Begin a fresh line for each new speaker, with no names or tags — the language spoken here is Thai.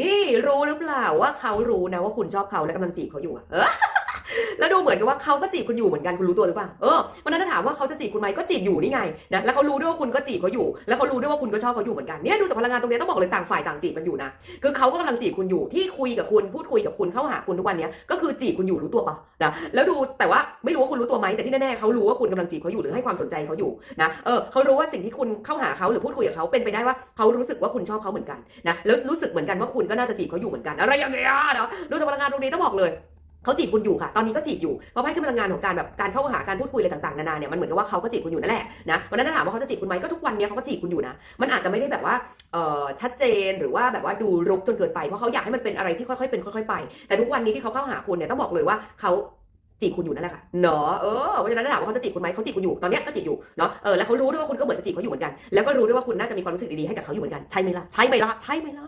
นี่รู้หรือเปล่าว่าเขารู้นะว่าคุณชอบเขาและกำลังจีบเขาอยู่อะ แล้วดูเหมือนกับว่าเขาก็จีบคุณอยู่เหมือนกันคุณรู้ตัวหรือเปล่าเออวันนั้นถามว่าเขาจะจีบคุณไหมก็จีบอยู่นี่ไงนะแล้วเขารู้ด้วยว่าคุณก็จีบเขาอยู่ แล้วเขารู้ด้วยว่าคุณก็ชอบเขาอยู่เหมือนกันเนี่ยดูจากพลังงานตรงนี้ต้องบอกเลยต่างฝ่ายต่างจีบกันอยู่นะคือเขาก็กำลังจีบคุณอยู่ที่คุยกับคุณพูดคุยกับคุณเข้าหาคุณทุกวันนี้ก็คือจีบคุณอยู่รู้ตัวปล่านะแล้วดูแต่ว่าไม่รู้ว่าคุณรู้ตัวไหมแต่ที่แน่ๆเขารู้ว่าคุณกำลังจีบเขาอยู่หรือให้ความสนใจเขาอยู่นะเออเขารู้ว่าสิ่งที่คุณเข้าหาเขาหรือพูดคุยกับเขาเป็นไปได้ว่าเขารู้สึกว่าคุณชอบเขาเหมือนกันนะแล้วรู้สึกเหมือนกันว่าคุณก็น่าจะจีบเขาอยู่เหมือนกันอะไรอย่างเงี้ยเนาะดูจากพลังงานตรงนี้ต้องบอกเลย เขาจีบคุณอยู่ค่ะ ตอนนี้ก็จีบอยู่เพราะไพ่คือพลังงานของการแบบการเข้าหาการพูดคุยอะไรต่างๆนานาเนี่ยมันเหมือนกับว่าเขาก็จีบคุณอยู่นั่นแหละนะวันนั้นถาถามว่าเขาจะจีบคุณไหมก็ทุกวันเนี้ยเขาก็จีบคุณอยู่นะ มันอาจจะไม่ได้แบบว่าเอ่อชัดเจนหรือว่าแบบว่าดูรุกจนเกินไปเพราะเขาอยากให้มันเป็นอะไรที่ค่อยๆเป็นค่อยๆไป แต่ทุกวันนี้ที่เขาเข้าหาคุณเนี่ยต้องบอกเลยว่าเขาจีบคุณอยู่นั่นแหละค่ะเนาะเออเพราะฉะนั้นถาถามว่าเขาจะจีบคุณไหมเขาจีบคุณอยู่ตอนเนี้ยก็จีบอยู่เนาะเออแล้วเขารู้ด้วยว่าคุณก็เหมือนจะจีบเขาอยู่เหมือนกัน แล้วก็รู้ด้วยว่าคุณน่าจะมีความรู้สึกดีๆให้กับเขาอยู่เหมือนกันใช่ไหมล่ะใช่ไหมล่ะใช่ไหมล่ะ